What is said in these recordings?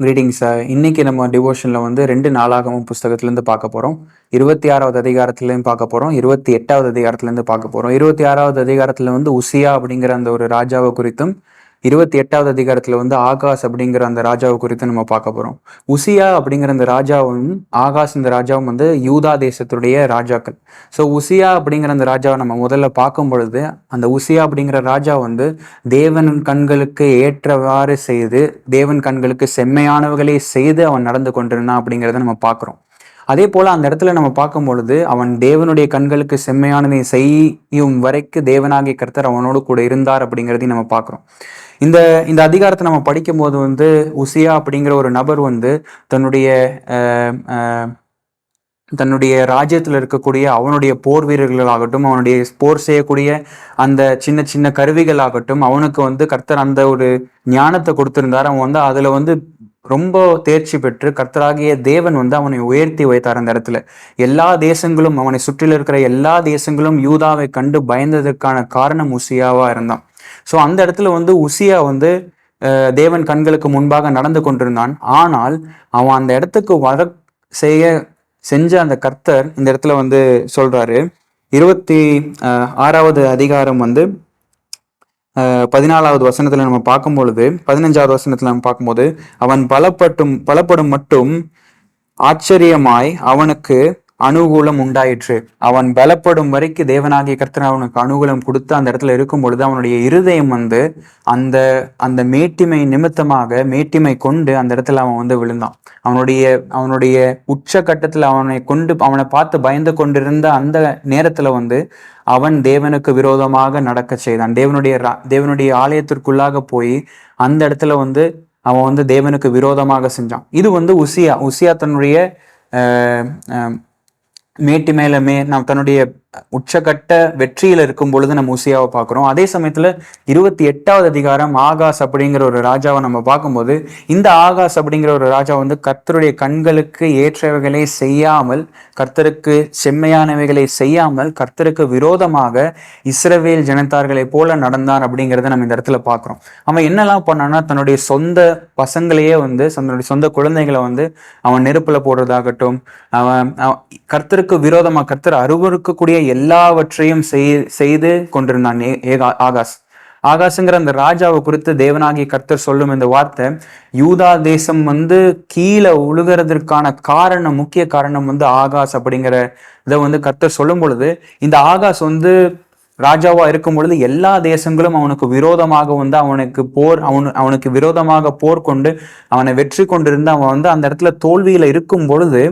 Greetings இன்னைக்கு நம்ம டிவோஷனில் வந்து ரெண்டு நாளாகவும் புஸ்தகத்திலேருந்து பார்க்க போகிறோம் இருபத்தி ஆறாவது அதிகாரத்துலேயும் பார்க்க போகிறோம் இருபத்தி எட்டாவது அதிகாரத்துலேருந்து பார்க்க போகிறோம் இருபத்தி ஆறாவது அதிகாரத்தில் வந்து உசியா அப்படிங்கிற அந்த ஒரு ராஜாவை குறித்தும் இருபத்தி எட்டாவது அதிகாரத்தில் வந்து ஆகாஷ் அப்படிங்கிற அந்த ராஜாவை குறித்து நம்ம பார்க்க போகிறோம் உசியா அப்படிங்கிற அந்த ராஜாவும் ஆகாஷ் இந்த ராஜாவும் வந்து யூதா தேசத்துடைய ராஜாக்கள். ஸோ உசியா அப்படிங்கிற அந்த ராஜாவை நம்ம முதல்ல பார்க்கும் பொழுது அந்த உசியா அப்படிங்கிற ராஜா வந்து தேவன் கண்களுக்கு ஏற்றவாறு செய்து தேவன் கண்களுக்கு செம்மையானவர்களே செய்து அவன் நடந்து கொண்டிருந்தான் அப்படிங்கிறத நம்ம பார்க்குறோம். அதே போல அந்த இடத்துல நம்ம பார்க்கும் பொழுது அவன் தேவனுடைய கண்களுக்கு செம்மையானதை செய்யும் வரைக்கும் தேவனாகிய கர்த்தர் அவனோடு கூட இருந்தார் அப்படிங்கிறதையும் நம்ம பார்க்குறோம். இந்த இந்த அதிகாரத்தை நம்ம படிக்கும்போது வந்து உசியா அப்படிங்கிற ஒரு நபர் வந்து தன்னுடைய தன்னுடைய ராஜ்யத்தில் இருக்கக்கூடிய அவனுடைய போர் வீரர்களாகட்டும் அவனுடைய போர் செய்யக்கூடிய அந்த சின்ன சின்ன கருவிகளாகட்டும் அவனுக்கு வந்து கர்த்தர் அந்த ஒரு ஞானத்தை கொடுத்திருந்தார். அவன் வந்து அதில் வந்து ரொம்ப தேர்ச்சி பெற்று கர்த்தராகிய தேவன் வந்து அவனை உயர்த்தி வைத்தார் அந்த இடத்துல. எல்லா தேசங்களும் அவனை சுற்றில இருக்கிற எல்லா தேசங்களும் யூதாவை கண்டு பயந்ததற்கான காரணம் உசியாவா இருந்தான். ஸோ அந்த இடத்துல வந்து உசியா வந்து தேவன் கண்களுக்கு முன்பாக நடந்து கொண்டிருந்தான். ஆனால் அவன் அந்த இடத்துக்கு வர செய்ய செஞ்ச அந்த கர்த்தர் இந்த இடத்துல வந்து சொல்றாரு. இருபத்தி ஆறாவது அதிகாரம் வந்து பதினாலாவது வசனத்தில் நம்ம பார்க்கும் பொழுது பதினஞ்சாவது வசனத்தில் நம்ம பார்க்கும்போது அவன் பலப்பட்டும் பலப்படும் மட்டும் ஆச்சரியமாய் அவனுக்கு அனுகூலம் உண்டாயிற்று. அவன் பலப்படும் வரைக்கும் தேவனாகிய கர்த்தன் அவனுக்கு அனுகூலம் கொடுத்து அந்த இடத்துல இருக்கும் பொழுது அவனுடைய இருதயம் வந்து அந்த அந்த மேட்டிமை நிமித்தமாக மேட்டிமை கொண்டு அந்த இடத்துல அவன் வந்து விழுந்தான். அவனுடைய அவனுடைய உச்ச கட்டத்தில் அவனை கொண்டு அவனை பார்த்து பயந்து கொண்டிருந்த அந்த நேரத்துல வந்து அவன் தேவனுக்கு விரோதமாக நடக்க செய்தான். தேவனுடைய ரா- தேவனுடைய ஆலயத்திற்குள்ளாக போய் அந்த இடத்துல வந்து அவன் வந்து தேவனுக்கு விரோதமாக செஞ்சான். இது வந்து உசியா உசியா தன்னுடைய ஆஹ், மேட்டு மே நாம் தன்னுடைய உச்சகட்ட வெற்றியில இருக்கும் பொழுது நம்ம உசியாவை பார்க்குறோம். அதே சமயத்துல இருபத்தி எட்டாவது அதிகாரம் ஆகாஷ் அப்படிங்கிற ஒரு ராஜாவை நம்ம பார்க்கும்போது இந்த ஆகாஷ் அப்படிங்கிற ஒரு ராஜா வந்து கர்த்தருடைய கண்களுக்கு ஏற்றவைகளை செய்யாமல் கர்த்தருக்கு செம்மையானவைகளை செய்யாமல் கர்த்தருக்கு விரோதமாக இஸ்ரவேல் ஜனத்தார்களை போல நடந்தான் அப்படிங்கிறத நம்ம இந்த இடத்துல பார்க்குறோம். அவன் என்னெல்லாம் பண்ணான்னா தன்னுடைய சொந்த பசங்களையே வந்து தன்னுடைய சொந்த குழந்தைகளை வந்து அவன் நெருப்புல போடுறதாகட்டும் அவன் கர்த்தருக்கு விரோதமாக கர்த்தர் அருவருக்கக்கூடிய எல்லாவற்றையும் செய்- செய்து கொண்டிருந்தான் ஏ- ஏகா- ஆகாஷ் ஆகாசுங்கிற அந்த ராஜாவை குறித்து தேவனாகிய கர்த்தர் சொல்லும் இந்த வார்த்தை யூதா தேசம் வந்து கீழே உழுகிறதற்கான காரணம் முக்கிய காரணம் வந்து ஆகாஷ் அப்படிங்கிற இதை வந்து கர்த்தர் சொல்லும் பொழுது இந்த ஆகாஷ் வந்து ராஜாவா இருக்கும் பொழுது எல்லா தேசங்களும் அவனுக்கு விரோதமாக வந்து அவனுக்கு போர் அவனு அவனுக்கு விரோதமாக போர் கொண்டு அவனை வெற்றி கொண்டிருந்து அவன் வந்து அந்த இடத்துல தோல்வியில இருக்கும் பொழுது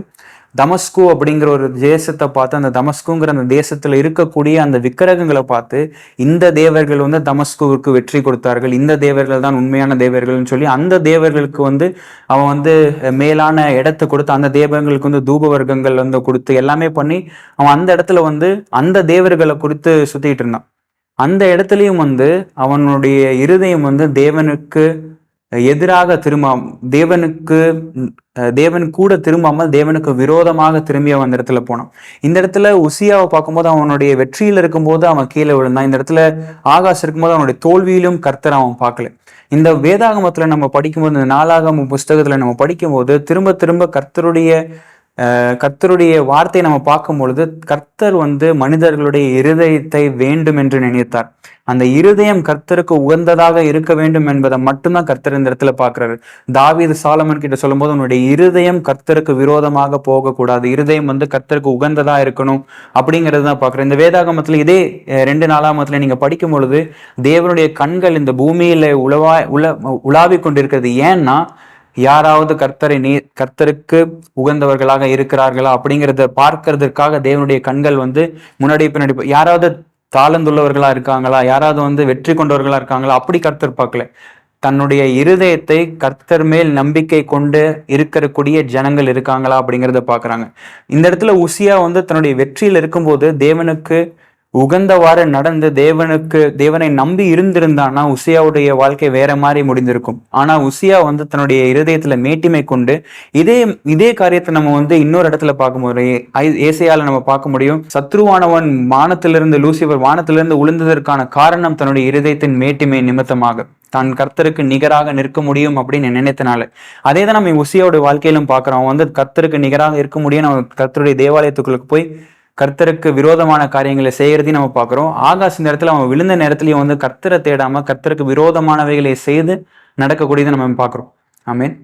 தமஸ்கு அப்படிங்கிற ஒரு தேசத்தை பார்த்து அந்த தமஸ்குங்கிற அந்த தேசத்தில் இருக்கக்கூடிய அந்த விக்கிரகங்களை பார்த்து இந்த தேவர்கள் வந்து தமஸ்குவுக்கு வெற்றி கொடுத்தார்கள். இந்த தேவர்கள் தான் உண்மையான தேவர்கள்னு சொல்லி அந்த தேவர்களுக்கு வந்து அவன் வந்து மேலான இடத்தை கொடுத்து அந்த தேவர்களுக்கு வந்து தூப வர்க்கங்கள் வந்து கொடுத்து எல்லாமே பண்ணி அவன் அந்த இடத்துல வந்து அந்த தேவர்களை குறித்து சுத்திட்டு இருந்தான். அந்த இடத்துலையும் வந்து அவனுடைய இருதயம் வந்து தேவனுக்கு எதிராக திரும்ப தேவனுக்கு தேவன் கூட திரும்பாமல் தேவனுக்கு விரோதமாக திரும்பி அவன் அந்த இடத்துல போனான். இந்த இடத்துல உசியாவை பார்க்கும்போது அவனுடைய வெற்றியில் இருக்கும்போது அவன் கீழே விழுந்தான். இந்த இடத்துல ஆகாஷ் இருக்கும்போது அவனுடைய தோல்வியிலும் கர்த்தர் அவன் பார்க்கல. இந்த வேதாகமத்துல நம்ம படிக்கும்போது இந்த நாளாகம புஸ்தகத்துல நம்ம படிக்கும்போது திரும்ப திரும்ப கர்த்தருடைய கர்த்தருடைய வார்த்தையை நம்ம பார்க்கும் பொழுது கர்த்தர் வந்து மனிதர்களுடைய இருதயத்தை வேண்டும் என்று நினைத்தார். அந்த இருதயம் கர்த்தருக்கு உகந்ததாக இருக்க வேண்டும் என்பதை மட்டும்தான் கர்த்தர் இந்த இடத்துல பார்க்கிறாரு. தாவீது சாலமன் கிட்ட சொல்லும்போது உன்னுடைய இருதயம் கர்த்தருக்கு விரோதமாக போகக்கூடாது. இருதயம் வந்து கர்த்தருக்கு உகந்ததா இருக்கணும் அப்படிங்கிறது தான் பார்க்குறேன் இந்த வேதாகமத்துல இதே ரெண்டு நாளாமத்துல நீங்க படிக்கும் பொழுது தேவனுடைய கண்கள் இந்த பூமியில உழவா உல உலாவிக் கொண்டிருக்கிறது. ஏன்னா யாராவது கர்த்தரை நீ கர்த்தருக்கு உகந்தவர்களாக இருக்கிறார்களா அப்படிங்கிறத பார்க்கறதுக்காக தேவனுடைய கண்கள் வந்து முன்னாடி பின்னாடி யாராவது தாளந்துள்ளவர்களா இருக்காங்களா? யாராவது வந்து வெற்றி கொண்டவர்களா இருக்காங்களா? அப்படி கர்த்தர் பார்க்கல. தன்னுடைய இருதயத்தை கர்த்தர் மேல் நம்பிக்கை கொண்டு இருக்கக்கூடிய ஜனங்கள் இருக்காங்களா அப்படிங்கிறத பாக்குறாங்க இந்த இடத்துல உசியா வந்து தன்னுடைய வெற்றியில் இருக்கும்போது தேவனுக்கு உகந்தவாறு நடந்து தேவனுக்கு தேவனை நம்பி இருந்திருந்தான்னா உசியாவுடைய வாழ்க்கை வேற மாதிரி முடிந்திருக்கும். ஆனா உசியா வந்து தன்னுடைய இருதயத்துல மேட்டிமை கொண்டு இதே இதே காரியத்தை நம்ம வந்து இன்னொரு இடத்துல பார்க்கும்போது முடியும். ஏசையால நம்ம பார்க்க முடியும். சத்ருவானவன் வானத்திலிருந்து லூசிபர் வானத்திலிருந்து உளுந்ததற்கான காரணம் தன்னுடைய இருதயத்தின் மேட்டிமை நிமித்தமாக. தான் கர்த்தருக்கு நிகராக நிற்க முடியும் அப்படின்னு நினைத்தனால. அதே தான் நம்ம உசியோட வாழ்க்கையிலும் பார்க்குறோம். அவன் வந்து கர்த்தருக்கு நிகராக இருக்க முடியும். நம்ம கர்த்தருடைய தேவாலயத்துக்குள்ள போய் கர்த்தருக்கு விரோதமான காரியங்களை செய்யறதையும் நம்ம பார்க்குறோம். ஆகாச நேரத்தில் அவன் விழுந்த நேரத்துலையும் வந்து கர்த்தரை தேடாம கர்த்தருக்கு விரோதமானவைகளை செய்து நடக்கக்கூடியதை நம்ம பார்க்குறோம். ஆமீன்.